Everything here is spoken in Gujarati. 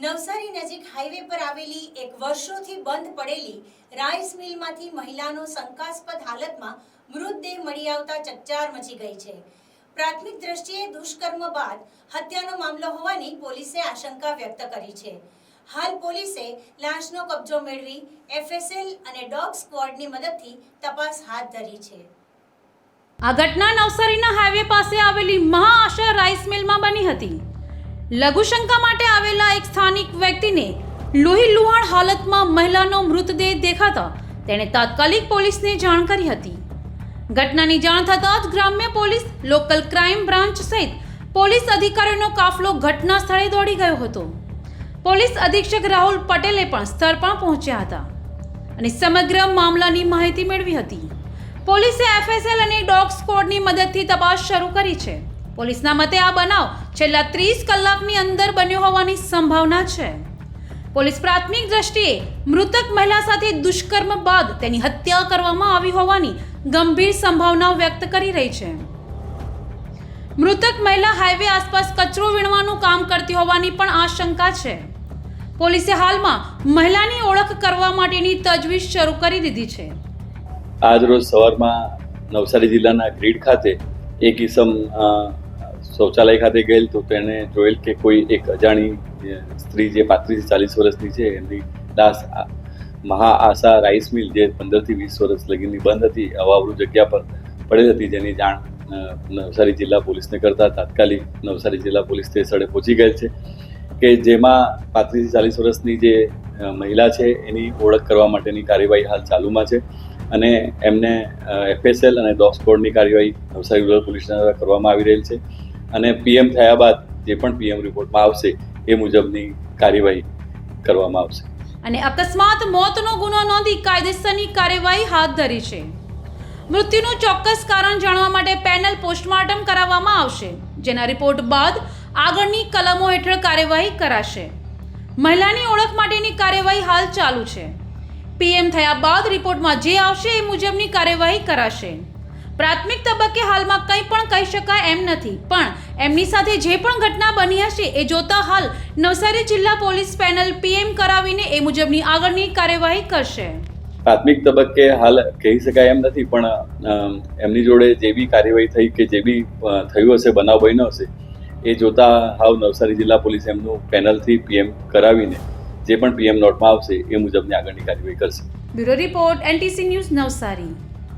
નવસારી નજીક હાઈવે પર આવેલી એક વર્ષોથી બંધ પડેલી રાઈસ મિલમાંથી મહિલાનો શંકાસ્પદ હાલતમાં મૃતદેહ મળી આવતા ચકચાર મચી ગઈ છે. પ્રાથમિક દ્રષ્ટિએ દુષ્કર્મ બાદ હત્યાનો મામલો હોવાની પોલીસે આશંકા વ્યક્ત કરી છે. હાલ પોલીસે લાશનો કબજો મેળવી એફએસએલ અને ડોગ સ્ક્વોડની મદદથી તપાસ હાથ ધરી છે. આ ઘટના નવસારીના હાઈવે પાસે આવેલી મહાઆશા રાઈસ મિલમાં બની હતી. લઘુશંકા માટે આવેલા એક સ્થાનિક વ્યક્તિને લોહી લુહાણ હાલતમાં મહિલાનો મૃતદેહ દેખાતા તેણે તાત્કાલિક પોલીસને જાણ કરી હતી. ઘટનાની જાણ થતાં જ ગ્રામ્ય પોલીસ, લોકલ ક્રાઇમ બ્રાન્ચ સહિત પોલીસ અધિકારીઓનો કાફલો ઘટના સ્થળે દોડી ગયો હતો. પોલીસ અધિક્ષક રાહુલ પટેલે પણ સ્થળ પર પહોંચ્યા હતા અને સમગ્ર મામલાની માહિતી મેળવી હતી. પોલીસે એફએસએલ અને ડોગ સ્કોડની મદદથી તપાસ શરૂ કરી છે. પોલીસના મતે આ બનાવ છેલ્લા ત્રીસ કલાકની અંદર બન્યો હોવાની સંભાવના છે. પોલીસ પ્રાથમિક દ્રષ્ટિએ મૃતક મહિલા સાથે દુષ્કર્મ બાદ તેની હત્યા કરવામાં આવી હોવાની ગંભીર સંભાવનાઓ વ્યક્ત કરી રહી છે. મૃતક મહિલા હાઈવે આસપાસ કચરો વીણવાનું કામ કરતી હોવાની પણ આશંકા છે. પોલીસે હાલમાં મહિલાની ઓળખ કરવા માટેની તજવીજ શરૂ કરી દીધી છે. આજ રોજ સવારમાં નવસારી જિલ્લાના ગ્રીડ ખાતે એક ઈસમ અ, શૌચાલય ખાતે ગયેલ તો તેણે જોયેલ કે કોઈ એક અજાણી સ્ત્રી જે પાંત્રીસ ચાલીસ વર્ષની છે, એમની લાશ મહાઆશા મહા આશા રાઈસ મિલ જે પંદરથી વીસ વર્ષ લગીની બંધ હતી, અવાવરૂ જગ્યા પર પડેલ હતી, જેની જાણ નવસારી જિલ્લા પોલીસને કરતા તાત્કાલિક નવસારી જિલ્લા પોલીસ તે સ્થળે પહોંચી ગયેલ છે, કે જેમાં પાંત્રીસથી ચાલીસ વર્ષની જે મહિલા છે, એની ઓળખ કરવા માટેની કાર્યવાહી હાલ ચાલુમાં છે અને એમને એફએસએલ અને ડોગ સ્કોડની કાર્યવાહી નવસારી રૂરલ પોલીસના દ્વારા કરવામાં આવી રહેલ છે. અને પીએમ થયા બાદ જે પણ પીએમ રિપોર્ટમાં આવશે, એ મુજબની કાર્યવાહી કરવામાં આવશે. અને અકસ્માત મોતનો ગુનો નોંધી કાયદેસરની કાર્યવાહી હાથ ધરી છે. મૃત્યુનું ચોક્કસ કારણ જાણવા માટે પેનલ પોસ્ટમોર્ટમ કરાવવામાં આવશે, જેના રિપોર્ટ બાદ આગળની કલમો હેઠળ કાર્યવાહી કરાશે. મહિલાની ઓળખ માટેની કાર્યવાહી હાલ ચાલુ છે. પીએમ થયા બાદ રિપોર્ટમાં જે આવશે એ મુજબની કાર્યવાહી કરાશે. પ્રાથમિક તબક્કે હાલમાં કંઈ પણ કહી શકાય એમ નથી. પણ એમની સાથે જે પણ ઘટના બની હશે એ જોતા હાલ નવસારી જિલ્લા પોલીસ પેનલ પીએમ કરાવીને એ મુજબની આગળની કાર્યવાહી કરશે. પ્રાથમિક તબક્કે હાલ કહી શકાય એમ નથી પણ એમની જોડે જે બી કાર્યવાહી થઈ કે જે બી થયું હશે બનાવ બન્યો હશે એ જોતા હાવ નવસારી જિલ્લા પોલીસ એમનું પેનલથી પીએમ કરાવીને જે પણ પીએમ નોટમાં આવશે એ મુજબની આગળની કાર્યવાહી કરશે. Bureau report NTC news Navsari.